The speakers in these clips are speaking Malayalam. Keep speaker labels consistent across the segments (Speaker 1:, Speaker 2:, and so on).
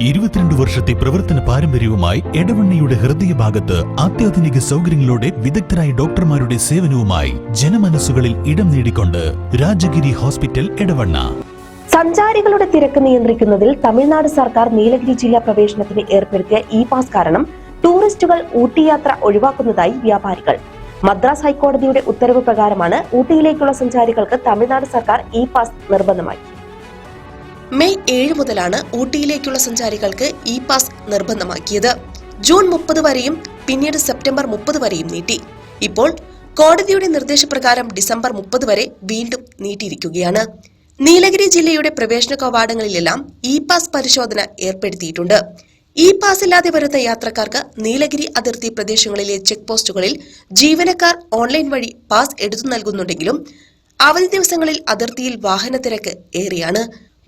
Speaker 1: ഇരുപത്തിരണ്ട് വർഷത്തെ പ്രവർത്തന പാരമ്പര്യവുമായി എടവണ്ണയുടെ ഹൃദയഭാഗത്ത് അത്യാധുനിക സൗകര്യങ്ങളോടെ വിദഗ്ധരായ ഡോക്ടർമാരുടെ സേവനവുമായി ജനമനസ്സുകളിൽ ഇടം നേടിക്കൊണ്ട് രാജഗിരി ഹോസ്പിറ്റൽ എടവണ്ണ.
Speaker 2: സഞ്ചാരികളുടെ തിരക്ക് നിയന്ത്രിക്കുന്നതിൽ തമിഴ്നാട് സർക്കാർ നീലഗിരി ജില്ലാ പ്രവേശനത്തിന് ഏർപ്പെടുത്തിയ ഇ പാസ് കാരണം ടൂറിസ്റ്റുകൾ ഊട്ടി യാത്ര ഒഴിവാക്കുന്നതായി വ്യാപാരികൾ. മദ്രാസ് ഹൈക്കോടതിയുടെ ഉത്തരവ് പ്രകാരമാണ് ഊട്ടിയിലേക്കുള്ള സഞ്ചാരികൾക്ക് തമിഴ്നാട് സർക്കാർ ഇ പാസ് നിർബന്ധമാക്കി. മെയ് ഏഴ് മുതലാണ് ഊട്ടിയിലേക്കുള്ള സഞ്ചാരികൾക്ക് ഇ പാസ് നിർബന്ധമാക്കിയത്. ജൂൺ മുപ്പത് വരെയും പിന്നീട് സെപ്റ്റംബർ മുപ്പത് വരെയും നീട്ടി. ഇപ്പോൾ കോടതിയുടെ നിർദ്ദേശപ്രകാരം ഡിസംബർ മുപ്പത് വരെ വീണ്ടും നീട്ടിയിരിക്കുകയാണ്. നീലഗിരി ജില്ലയുടെ പ്രവേശന കവാടങ്ങളിലെല്ലാം ഇ പാസ് പരിശോധന ഏർപ്പെടുത്തിയിട്ടുണ്ട്. ഇ പാസ് ഇല്ലാതെ വരുന്ന യാത്രക്കാർക്ക് നീലഗിരി അതിർത്തി പ്രദേശങ്ങളിലെ ചെക്ക് പോസ്റ്റുകളിൽ ജീവനക്കാർ ഓൺലൈൻ വഴി പാസ് എടുത്തു നൽകുന്നുണ്ടെങ്കിലും അവധി ദിവസങ്ങളിൽ അതിർത്തിയിൽ വാഹനത്തിരക്ക് ഏറെയാണ്.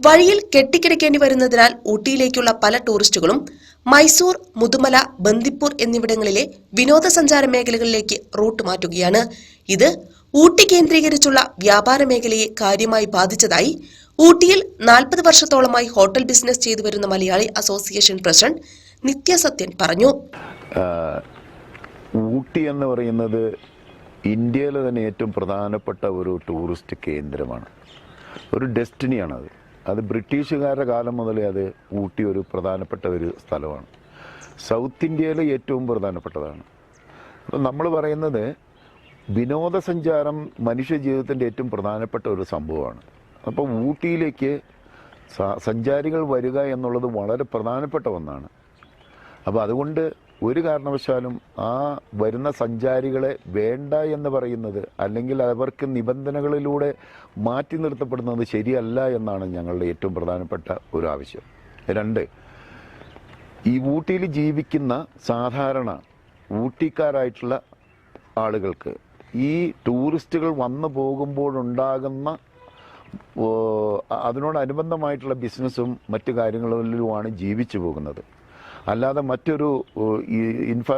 Speaker 2: വഴിയിൽ കെട്ടിക്കിടക്കേണ്ടി വരുന്നതിനാൽ ഊട്ടിയിലേക്കുള്ള പല ടൂറിസ്റ്റുകളും മൈസൂർ മുതുമല ബന്ദിപ്പൂർ എന്നിവിടങ്ങളിലെ വിനോദസഞ്ചാര മേഖലകളിലേക്ക് റൂട്ട് മാറ്റുകയാണ്. ഇത് ഊട്ടി കേന്ദ്രീകരിച്ചുള്ള വ്യാപാര മേഖലയെ കാര്യമായി ബാധിച്ചതായി ഊട്ടിയിൽ നാൽപ്പത് വർഷത്തോളമായി ഹോട്ടൽ ബിസിനസ് ചെയ്തു വരുന്ന മലയാളി അസോസിയേഷൻ പ്രസിഡന്റ് നിത്യസത്യൻ പറഞ്ഞു.
Speaker 3: ഊട്ടി എന്ന് പറയുന്നത് ഇന്ത്യയിലെ തന്നെ ഏറ്റവും പ്രധാനപ്പെട്ട ഒരു ടൂറിസ്റ്റ് കേന്ദ്രമാണ്. ഒരു ഡെസ്റ്റിനിയാണത്. അത് ബ്രിട്ടീഷുകാരുടെ കാലം മുതലേ അത് ഊട്ടി ഒരു പ്രധാനപ്പെട്ട ഒരു സ്ഥലമാണ്. സൗത്ത് ഇന്ത്യയിലെ ഏറ്റവും പ്രധാനപ്പെട്ടതാണ്. അപ്പം നമ്മൾ പറയുന്നത് വിനോദസഞ്ചാരം മനുഷ്യ ജീവിതത്തിന്റെ ഏറ്റവും പ്രധാനപ്പെട്ട ഒരു സംഭവമാണ്. അപ്പോൾ ഊട്ടിയിലേക്ക് സഞ്ചാരികൾ വരിക എന്നുള്ളത് വളരെ പ്രധാനപ്പെട്ട ഒന്നാണ്. അപ്പോൾ അതുകൊണ്ട് ഒരു കാരണവശാലും ആ വരുന്ന സഞ്ചാരികളെ വേണ്ട എന്ന് പറയുന്നത് അല്ലെങ്കിൽ അവർക്ക് നിബന്ധനകളിലൂടെ മാറ്റി നിർത്തപ്പെടുന്നത് ശരിയല്ല എന്നാണ് ഞങ്ങളുടെ ഏറ്റവും പ്രധാനപ്പെട്ട ഒരു ആവശ്യം. രണ്ട് ഈ ഊട്ടിയിൽ ജീവിക്കുന്ന സാധാരണ ഊട്ടിക്കാരായിട്ടുള്ള ആളുകൾക്ക് ഈ ടൂറിസ്റ്റുകൾ വന്നു പോകുമ്പോഴുണ്ടാകുന്ന അതിനോടനുബന്ധമായിട്ടുള്ള ബിസിനസ്സും മറ്റു കാര്യങ്ങളിലുമാണ് ജീവിച്ചു പോകുന്നത്. അല്ലാതെ മറ്റൊരു ഈ ഇൻഫ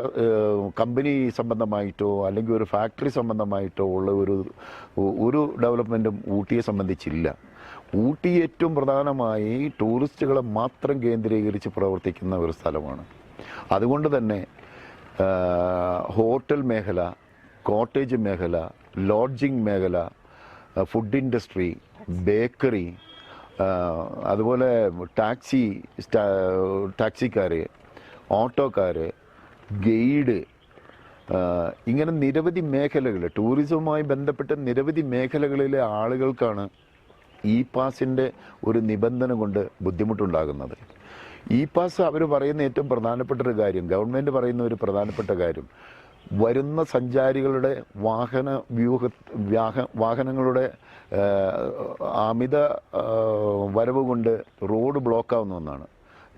Speaker 3: കമ്പനി സംബന്ധമായിട്ടോ അല്ലെങ്കിൽ ഒരു ഫാക്ടറി സംബന്ധമായിട്ടോ ഉള്ള ഒരു ഒരു ഡെവലപ്മെന്റും ഊട്ടിയെ സംബന്ധിച്ചില്ല. ഊട്ടി ഏറ്റവും പ്രധാനമായി ടൂറിസ്റ്റുകളെ മാത്രം കേന്ദ്രീകരിച്ച് പ്രവർത്തിക്കുന്ന ഒരു സ്ഥലമാണ്. അതുകൊണ്ട് തന്നെ ഹോട്ടൽ മേഖല കോട്ടേജ് മേഖല ലോഡ്ജിംഗ് മേഖല ഫുഡ് ഇൻഡസ്ട്രി ബേക്കറി അതുപോലെ ടാക്സി ടാക്സിക്കാർ ഓട്ടോക്കാർ ഗൈഡ് ഇങ്ങനെ നിരവധി മേഖലകൾ ടൂറിസവുമായി ബന്ധപ്പെട്ട നിരവധി മേഖലകളിലെ ആളുകൾക്കാണ് ഇ പാസിന്റെ ഒരു നിബന്ധന കൊണ്ട് ബുദ്ധിമുട്ടുണ്ടാകുന്നത്. ഇ പാസ് അവർ പറയുന്ന ഏറ്റവും പ്രധാനപ്പെട്ട ഒരു കാര്യം ഗവൺമെന്റ് പറയുന്ന ഒരു പ്രധാനപ്പെട്ട കാര്യം വരുന്ന സഞ്ചാരികളുടെ വാഹന വ്യൂഹ വ്യാഹ വാഹനങ്ങളുടെ അമിത വരവ് കൊണ്ട് റോഡ് ബ്ലോക്കാവുന്ന ഒന്നാണ്.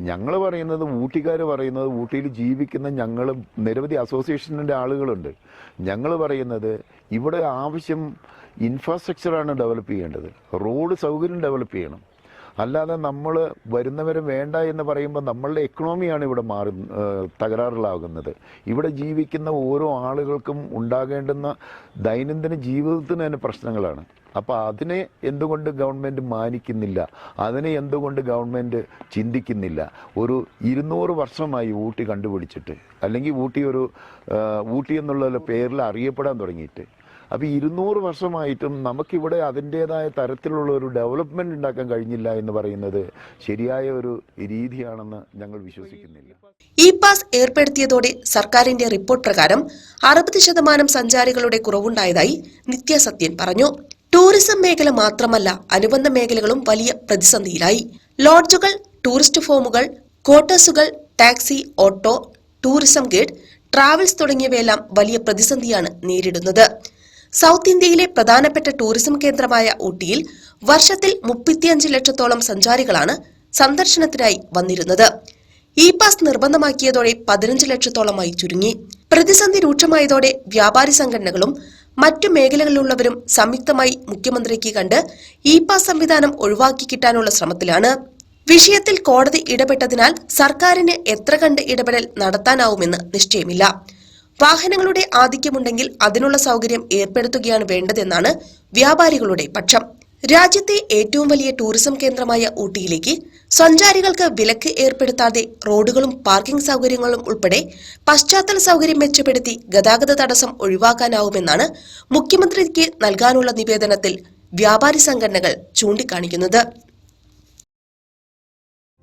Speaker 3: ഞങ്ങൾ പറയുന്നത് ഊട്ടിക്കാർ പറയുന്നത് ഊട്ടിയിൽ ജീവിക്കുന്ന ഞങ്ങൾ നിരവധി അസോസിയേഷനിന്റെ ആളുകളുണ്ട്. ഞങ്ങൾ പറയുന്നത് ഇവിടെ ആവശ്യം ഇൻഫ്രാസ്ട്രക്ചറാണ് ഡെവലപ്പ് ചെയ്യേണ്ടത്. റോഡ് സൗകര്യം ഡെവലപ്പ് ചെയ്യണം. അല്ലാതെ നമ്മൾ വരുന്നവരെ വേണ്ട എന്ന് പറയുമ്പോൾ നമ്മളുടെ എക്കണോമിയാണ് ഇവിടെ മാറി തകരാറിലാകുന്നത്. ഇവിടെ ജീവിക്കുന്ന ഓരോ ആളുകൾക്കും ഉണ്ടാകേണ്ടുന്ന ദൈനംദിന ജീവിതത്തിന് തന്നെ പ്രശ്നങ്ങളാണ്. അപ്പോൾ അതിനെ എന്തുകൊണ്ട് ഗവൺമെന്റ് മാനിക്കുന്നില്ല? അതിനെ എന്തുകൊണ്ട് ഗവൺമെന്റ് ചിന്തിക്കുന്നില്ല? ഒരു ഇരുന്നൂറ് വർഷമായി ഊട്ടി കണ്ടുപിടിച്ചിട്ട് അല്ലെങ്കിൽ ഊട്ടി ഒരു ഊട്ടി എന്നുള്ള പേരിൽ അറിയപ്പെടാൻ തുടങ്ങിയിട്ട് അപ്പോൾ ഇരുന്നൂറ് വർഷമായിട്ടും നമുക്കിവിടെ അതിന്റേതായ തരത്തിലുള്ള ഒരു ഡെവലപ്മെന്റ് ഉണ്ടാക്കാൻ കഴിഞ്ഞില്ല എന്ന് പറയുന്നത് ശരിയായ ഒരു രീതിയാണെന്ന് ഞങ്ങൾ വിശ്വസിക്കുന്നില്ല.
Speaker 2: ഇ പാസ് ഏർപ്പെടുത്തിയതോടെ സർക്കാരിന്റെ റിപ്പോർട്ട് പ്രകാരം അറുപത് ശതമാനം സഞ്ചാരികളുടെ കുറവുണ്ടായതായി നിത്യസത്യൻ പറഞ്ഞു. ടൂറിസം മേഖല മാത്രമല്ല അനുബന്ധ മേഖലകളും വലിയ പ്രതിസന്ധിയിലായി. ലോഡ്ജുകൾ ടൂറിസ്റ്റ് ഫോമുകൾ ക്വാർട്ടേഴ്സുകൾ taxi auto tourism guide travels തുടങ്ങിയവയെല്ലാം വലിയ പ്രതിസന്ധിയാണ് നേരിടുന്നത്. സൗത്ത് ഇന്ത്യയിലെ പ്രധാനപ്പെട്ട ടൂറിസം കേന്ദ്രമായ ഊട്ടിയിൽ വർഷത്തിൽ മുപ്പത്തിയഞ്ച് ലക്ഷത്തോളം സഞ്ചാരികളാണ് സന്ദർശനത്തിനായി വന്നിരുന്നത്. ഇ പാസ് നിർബന്ധമാക്കിയതോടെ പതിനഞ്ച് ലക്ഷത്തോളമായി ചുരുങ്ങി. പ്രതിസന്ധി രൂക്ഷമായതോടെ വ്യാപാരി സംഘടനകളും മറ്റു മേഖലകളിലുള്ളവരും സംയുക്തമായി മുഖ്യമന്ത്രിക്ക് കണ്ട് ഇ പാസ് സംവിധാനം ഒഴിവാക്കി കിട്ടാനുള്ള ശ്രമത്തിലാണ്. വിഷയത്തിൽ കോടതി ഇടപെട്ടതിനാൽ സർക്കാരിന് എത്ര കണ്ട് ഇടപെടൽ നടത്താനാവുമെന്ന് നിശ്ചയമില്ല. വാഹനങ്ങളുടെ ആധിക്യമുണ്ടെങ്കിൽ അതിനുള്ള സൗകര്യം ഏർപ്പെടുത്തുകയാണ് വേണ്ടതെന്നാണ് വ്യാപാരികളുടെ പക്ഷം. രാജ്യത്തെ ഏറ്റവും വലിയ ടൂറിസം കേന്ദ്രമായ ഊട്ടിയിലേക്ക് സഞ്ചാരികൾക്ക് വിലക്ക് ഏർപ്പെടുത്താതെ റോഡുകളും പാർക്കിംഗ് സൗകര്യങ്ങളും ഉൾപ്പെടെ പശ്ചാത്തല സൗകര്യം മെച്ചപ്പെടുത്തി ഗതാഗത തടസ്സം ഒഴിവാക്കാനാവുമെന്നാണ് മുഖ്യമന്ത്രിക്ക് നൽകാനുള്ള നിവേദനത്തിൽ വ്യാപാരി സംഘടനകൾ ചൂണ്ടിക്കാണിക്കുന്നത്.